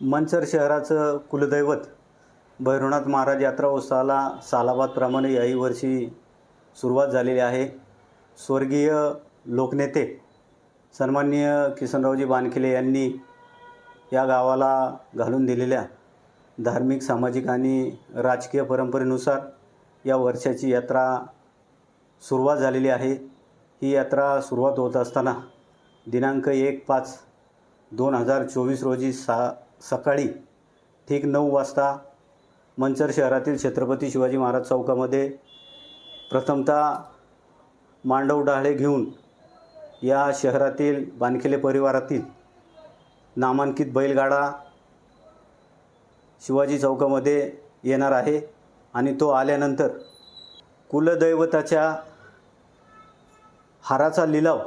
मंचर शहराचं कुलदैवत भैरवनाथ महाराज यात्रा उत्सवाला सालाबादप्रमाणे याही वर्षी सुरुवात झालेली आहे. स्वर्गीय लोकनेते सन्माननीय किसनरावजी बानखिले यांनी या गावाला घालून दिलेल्या धार्मिक सामाजिक आणि राजकीय परंपरेनुसार या वर्षाची यात्रा सुरुवात झालेली आहे. ही यात्रा सुरुवात होत असताना दिनांक एक पाच दोन हजार चोवीस रोजी सा सकाळी ठीक नऊ वाजता मंचर शहरातील छत्रपती शिवाजी महाराज चौकामध्ये प्रथमतः मांडव डाळे घेऊन या शहरातील बानखिले परिवारातील नामांकित बैलगाडा शिवाजी चौकामध्ये येणार आहे आणि तो आल्यानंतर कुलदैवताच्या हाराचा लिलाव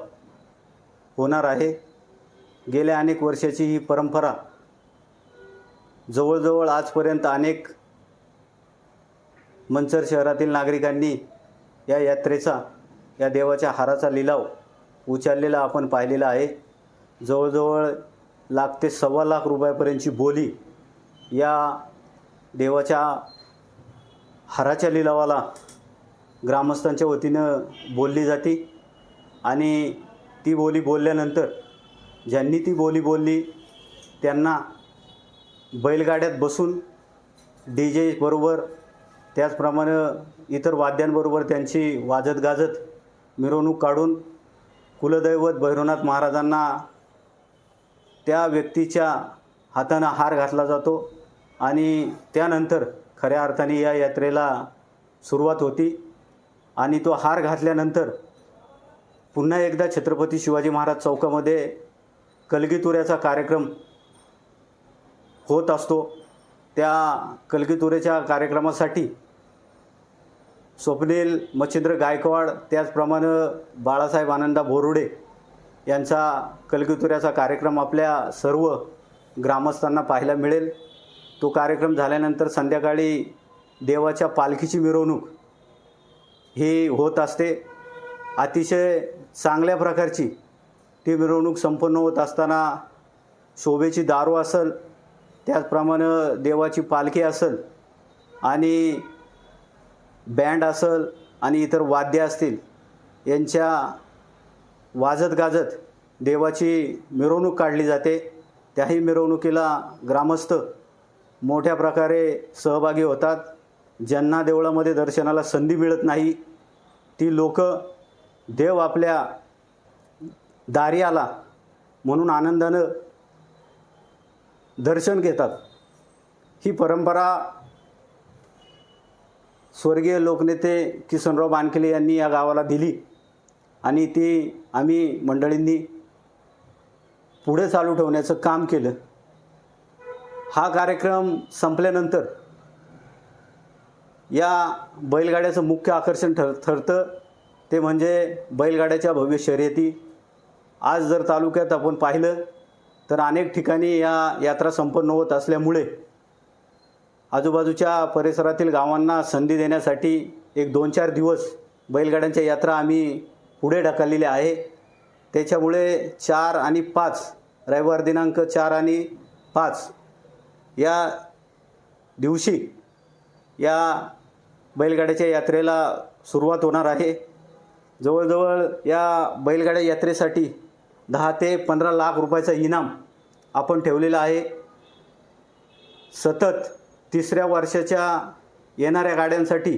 होणार आहे. गेल्या अनेक वर्षाची ही परंपरा जवळजवळ आजपर्यंत अनेक मंचर शहरातील नागरिकांनी या यात्रेचा या देवाच्या हाराचा लिलाव उचललेला आपण पाहिलेला आहे. जवळजवळ लाख ते सव्वा लाख रुपयापर्यंतची बोली या देवाच्या हाराच्या लिलावाला ग्रामस्थांच्या वतीनं बोलली जाते आणि ती बोली बोलल्यानंतर ज्यांनी ती बोली बोलली त्यांना बैलगाड्यात बसून डी जे बरोबर त्याचप्रमाणे इतर वाद्यांबरोबर त्यांची वाजत गाजत मिरवणूक काढून कुलदैवत भैरवनाथ महाराजांना त्या व्यक्तीच्या हातानं हार घातला जातो आणि त्यानंतर खऱ्या अर्थाने या यात्रेला सुरुवात होती आणि तो हार घातल्यानंतर पुन्हा एकदा छत्रपती शिवाजी महाराज चौकामध्ये कलगीतुऱ्याचा कार्यक्रम होत असतो. त्या कलगीतुऱ्याच्या कार्यक्रमासाठी स्वप्नील मच्छिंद्र गायकवाड त्याचप्रमाणे बाळासाहेब आनंदा बोरुडे यांचा कलगीतुऱ्याचा कार्यक्रम आपल्या सर्व ग्रामस्थांना पाहायला मिळेल. तो कार्यक्रम झाल्यानंतर संध्याकाळी देवाच्या पालखीची मिरवणूक ही होत असते. अतिशय चांगल्या प्रकारची ती मिरवणूक संपन्न होत असताना शोभेची दारू असेल त्याचप्रमाणे देवाची पालखी असेल आणि बँड असेल आणि इतर वाद्य असतील यांच्या वाजत गाजत देवाची मिरवणूक काढली जाते. त्याही मिरवणुकीला ग्रामस्थ मोठ्या प्रकारे सहभागी होतात. ज्यांना देवळामध्ये दर्शनाला संधी मिळत नाही ती लोक देव आपल्या दारी आला म्हणून आनंदानं दर्शन घेतात. ही परंपरा स्वर्गीय लोकनेते किसनराव बानखेले यांनी या गावाला दिली आणि ती आम्ही मंडळींनी पुढे चालू ठेवण्याचं काम केलं. हा कार्यक्रम संपल्यानंतर या बैलगाड्याचं मुख्य आकर्षण ठर ठरतं ते म्हणजे बैलगाड्याच्या भव्य शर्यती. आज जर तालुक्यात आपण पाहिलं तर अनेक ठिकाणी या यात्रा संपन्न होत असल्यामुळे आजूबाजूच्या परिसरातील गावांना संधी देण्यासाठी एक दोन चार दिवस बैलगाड्यांच्या यात्रा आम्ही पुढे ढकललेल्या आहे. त्याच्यामुळे चार आणि पाच रविवार दिनांक चार आणि पाच या दिवशी या बैलगाड्याच्या यात्रेला सुरुवात होणार आहे. जवळजवळ या बैलगाड्या यात्रेसाठी दहा ते पंधरा लाख रुपयाचं इनाम आपण ठेवलेलं आहे. सतत तिसऱ्या वर्षाच्या येणाऱ्या गाड्यांसाठी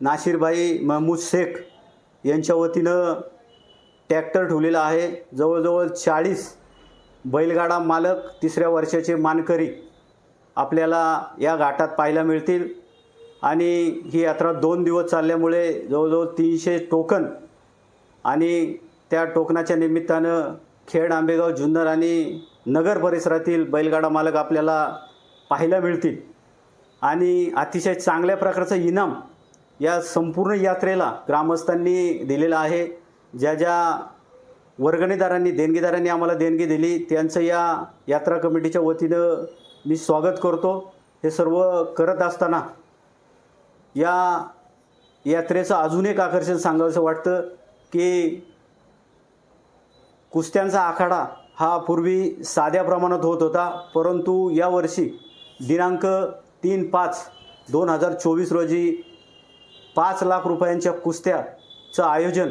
नाशिरभाई महमूद शेख यांच्या वतीनं ट्रॅक्टर ठेवलेला आहे. जवळजवळ चाळीस बैलगाडा मालक तिसऱ्या वर्षाचे मानकरी आपल्याला या घाटात पाहायला मिळतील. आणि ही यात्रा दोन दिवस चालल्यामुळे जवळजवळ तीनशे टोकन आणि त्या टोकनाच्या निमित्तानं खेड आंबेगाव जुन्नर आणि नगर परिसरातील बैलगाडा मालक आपल्याला पाहायला मिळतील. आणि अतिशय चांगल्या प्रकारचं इनाम या संपूर्ण यात्रेला ग्रामस्थांनी दिलेलं आहे. ज्या ज्या वर्गणीदारांनी देणगीदारांनी आम्हाला देणगी दिली त्यांचं या यात्रा कमिटीच्या वतीनं मी स्वागत करतो. हे सर्व करत असताना या यात्रेचं अजून एक आकर्षण सांगावंसं वाटतं की कुस्त्यांचा आखाडा हा पूर्वी साध्या प्रमाणात होत होता परंतु यावर्षी दिनांक तीन पाच दोन हजार चोवीस रोजी पाच लाख रुपयांच्या कुस्त्याचं आयोजन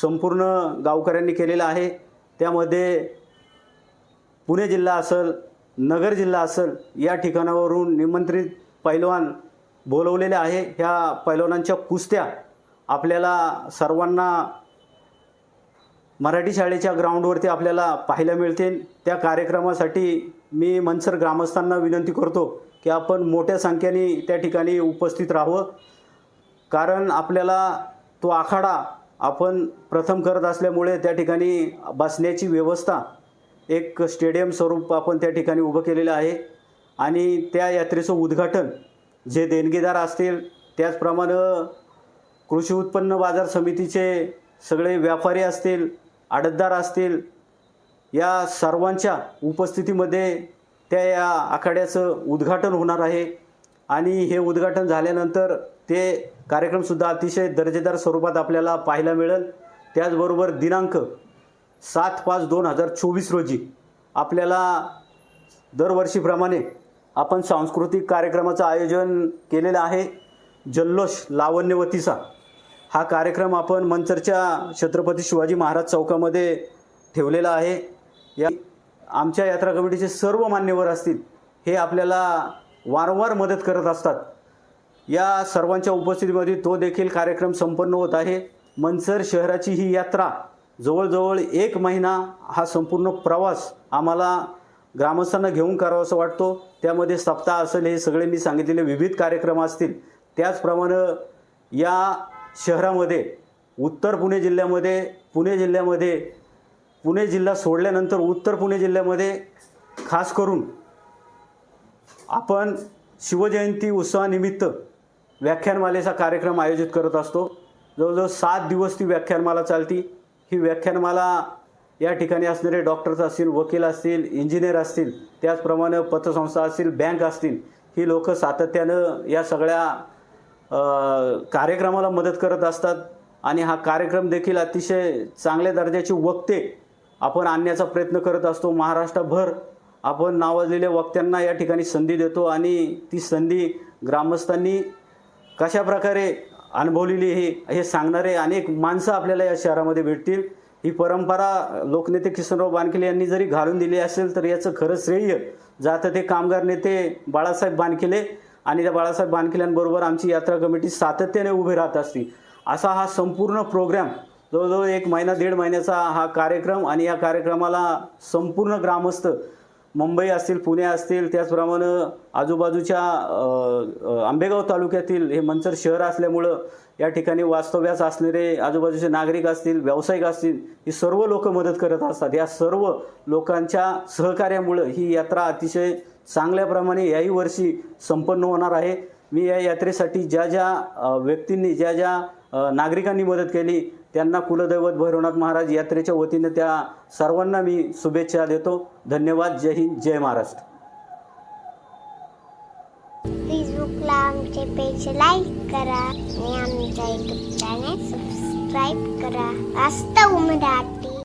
संपूर्ण गावकऱ्यांनी केलेलं आहे. त्यामध्ये पुणे जिल्हा असेल नगर जिल्हा असेल या ठिकाणावरून निमंत्रित पैलवान बोलवलेले आहे. ह्या पैलवानांच्या कुस्त्या आपल्याला सर्वांना मराठी शाळेच्या ग्राउंडवरती आपल्याला पाहायला मिळतील त्या कार्यक्रमासाठी मी मनसर ग्रामस्थांना विनंती करतो की आपण मोठ्या संख्येने त्या ठिकाणी उपस्थित राहावं. कारण आपल्याला तो आखाडा आपण प्रथम करत असल्यामुळे त्या ठिकाणी बसण्याची व्यवस्था एक स्टेडियम स्वरूप आपण त्या ठिकाणी उभं केलेलं आहे. आणि त्या यात्रेचं उद्घाटन जे देणगीदार असतील त्याचप्रमाणे कृषी उत्पन्न बाजार समितीचे सगळे व्यापारी असतील आडतदार असतील या सर्वांच्या उपस्थितीमध्ये त्या या आखाड्याचं उद्घाटन होणार आहे. आणि हे उद्घाटन झाल्यानंतर ते कार्यक्रमसुद्धा अतिशय दर्जेदार स्वरूपात आपल्याला पाहायला मिळेल. त्याचबरोबर दिनांक सात पाच दोन हजार चोवीस रोजी आपल्याला दरवर्षीप्रमाणे आपण सांस्कृतिक कार्यक्रमाचं आयोजन केलेलं आहे. जल्लोष लावण्यवतीचा हा कार्यक्रम आपण मंचरच्या छत्रपती शिवाजी महाराज चौकामध्ये ठेवलेला आहे. या आमच्या यात्रा कमिटीचे सर्व मान्यवर असतील हे आपल्याला वारंवार मदत करत असतात. या सर्वांच्या उपस्थितीमध्ये तो देखील कार्यक्रम संपन्न होत आहे. मनसर शहराची ही यात्रा जवळजवळ एक महिना हा संपूर्ण प्रवास आम्हाला ग्रामस्थांना घेऊन करावासा वाटतो. त्यामध्ये सप्ताह असेल हे सगळे मी सांगितलेले विविध कार्यक्रम असतील. त्याचप्रमाणे या शहरामध्ये उत्तर पुणे जिल्ह्यामध्ये पुणे जिल्ह्यामध्ये पुणे जिल्हा सोडल्यानंतर उत्तर पुणे जिल्ह्यामध्ये खास करून आपण शिवजयंती उत्सवानिमित्त व्याख्यानमालेचा कार्यक्रम आयोजित करत असतो. जवळजवळ सात दिवस ती व्याख्यानमाला चालती. ही व्याख्यानमाला या ठिकाणी असणारे डॉक्टर्स असतील वकील असतील इंजिनियर असतील त्याचप्रमाणे पतसंस्था असतील बँक असतील ही लोक सातत्यानं या सगळ्या कार्यक्रमाला मदत करत असतात आणि हा कार्यक्रम देखील अतिशय चांगल्या दर्जाचे वक्ते आपण आणण्याचा प्रयत्न करत असतो. महाराष्ट्रभर आपण नावाजलेल्या वक्त्यांना या ठिकाणी संधी देतो आणि ती संधी ग्रामस्थांनी कशा प्रकारे अनुभवलेली हे हे सांगणारे अनेक माणसं आपल्याला या शहरामध्ये भेटतील. ही परंपरा लोकनेते किशनराव बानखेले यांनी जरी घालून दिली असेल तर याचं खरं श्रेय जातं ते कामगार नेते बाळासाहेब बानखेले. आणि त्या बाळासाहेब बानखिल्यांबरोबर आमची यात्रा कमिटी सातत्याने उभी राहत असते. असा हा संपूर्ण प्रोग्राम जवळजवळ एक महिना दीड महिन्याचा हा कार्यक्रम आणि या कार्यक्रमाला संपूर्ण ग्रामस्थ मुंबई असतील पुणे असतील त्याचप्रमाणे आजूबाजूच्या आंबेगाव तालुक्यातील हे मंचर शहर असल्यामुळं या ठिकाणी वास्तव्यास असणारे आजूबाजूचे नागरिक असतील व्यावसायिक असतील ही सर्व लोक मदत करत असतात. या सर्व लोकांच्या सहकार्यामुळं ही यात्रा अतिशय चांगल्याप्रमाणे याही वर्षी संपन्न होणार आहे. मी या यात्रेसाठी ज्या ज्या व्यक्तींनी ज्या ज्या नागरिकांनी मदत केली. त्यांना कुलदैवत भैरवनाथ महाराज यात्रेच्या वतीने त्या सर्वांना मी शुभेच्छा देतो. धन्यवाद. जय हिंद. जय महाराष्ट्र. फेसबुकला आमचे पेज लाईक करा आणि आमच्या युट्यूब चॅनल सबस्क्राईब करा. वास्तव मराठी